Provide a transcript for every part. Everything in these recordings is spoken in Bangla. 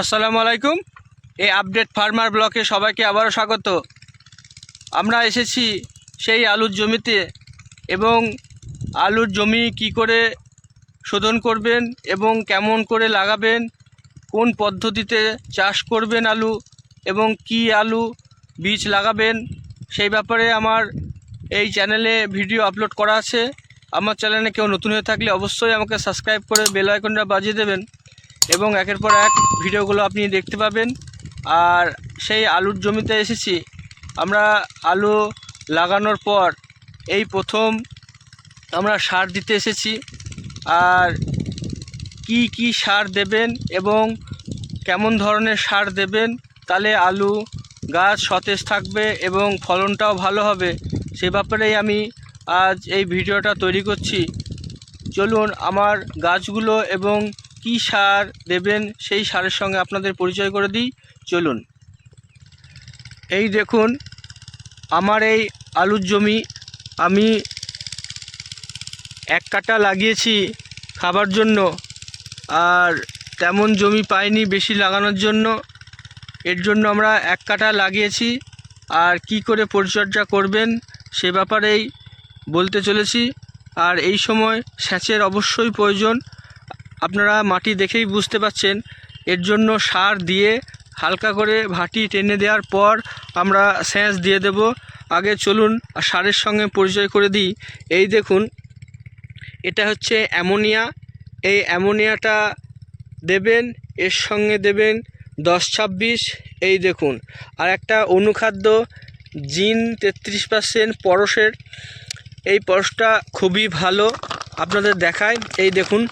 আসসালামু আলাইকুম। এই আপডেট ফার্মার ব্লকে সবাইকে আবারও স্বাগত। আমরা এসেছি সেই আলুর জমিতে এবং আলুর জমি কি করে শোধন করবেন এবং কেমন করে লাগাবেন, কোন পদ্ধতিতে চাষ করবেন আলু এবং কি আলু বীজ লাগাবেন, সেই ব্যাপারে আমার এই চ্যানেলে ভিডিও আপলোড করা আছে। আমার চ্যানেলে কেউ নতুন হয়ে থাকলে অবশ্যই আমাকে সাবস্ক্রাইব করে বেল আইকনটা বাজিয়ে দেবেন। এবং একের পর এক ভিডিওগুলো আপনি দেখতে পাবেন। আর সেই আলুর জমিতে এসেছি। আমরা আলু লাগানোর পর এই প্রথম আমরা সার দিতে এসেছি। আর কি কি সার দেবেন এবং কেমন ধরনের সার দেবেন, তাহলে আলু গাছ সতেজ থাকবে এবং ফলনটাও ভালো হবে, সে ব্যাপারেই আমি আজ এই ভিডিওটা তৈরি করছি। চলুন আমার গাছগুলো এবং কি সার দেবেন সেই সারের সঙ্গে আপনাদের পরিচয় করে দিই। চলুন। এই দেখুন, আমার এই আলুর জমি, আমি এক কাটা লাগিয়েছি খাবার জন্য, আর তেমন জমি পাইনি বেশি লাগানোর জন্য। এর জন্য আমরা এক কাটা লাগিয়েছি, আর কি করে পরিচর্যা করবেন সে ব্যাপারেই বলতে চলেছি। আর এই সময় সেচের অবশ্যই প্রয়োজন আপনারা মাটি দেখেই বুঝতে পাচ্ছেন, এর জন্য সার দিয়ে হালকা করে ভাটি টেনে দেওয়ার পর আমরা সেচ দিয়ে দেব। আগে চলুন সারের সঙ্গে পরিচয় করে দিই। এই দেখুন, এটা হচ্ছে অ্যামোনিয়া। এই অ্যামোনিয়াটা দেবেন, এর সঙ্গে দেবেন দশ ছাব্বিশ। এই দেখুন, আর একটা অনুখাদ্য, জিন তেত্রিশ পার্সেন্ট পরশের। এই পরশটা খুবই ভালো। আপনাদের দেখায় এই দেখুন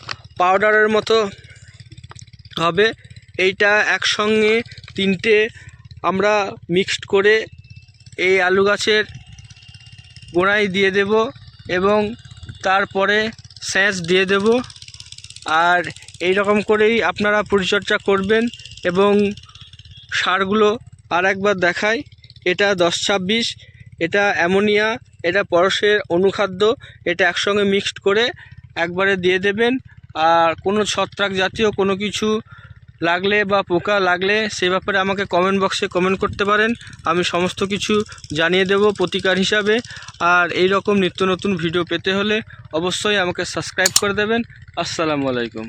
পাউডারের মতো হবে। এইটা একসঙ্গে তিনটে আমরা মিক্সড করে এই আলু গাছের গোড়ায় দিয়ে দেব এবং তারপরে স্যাঁচ দিয়ে দেব। আর এই রকম করেই আপনারা পরিচর্যা করবেন এবং সারগুলো আর একবার দেখাই। এটা দশ ছাব্বিশ, এটা অ্যামোনিয়া, এটা পরশের অনুখাদ্য, এটা একসঙ্গে মিক্সড করে একবারে দিয়ে দেবেন। আর কোনো ছত্রাক জাতীয় কোনো কিছু লাগলে বা পোকা লাগলে সে ব্যাপারে আমাকে কমেন্ট বক্সে কমেন্ট করতে পারেন। আমি সমস্ত কিছু জানিয়ে দেব প্রতিকার হিসাবে। আর এই রকম নিত্য নতুন ভিডিও পেতে হলে অবশ্যই আমাকে সাবস্ক্রাইব করে দেবেন। আসসালামু আলাইকুম।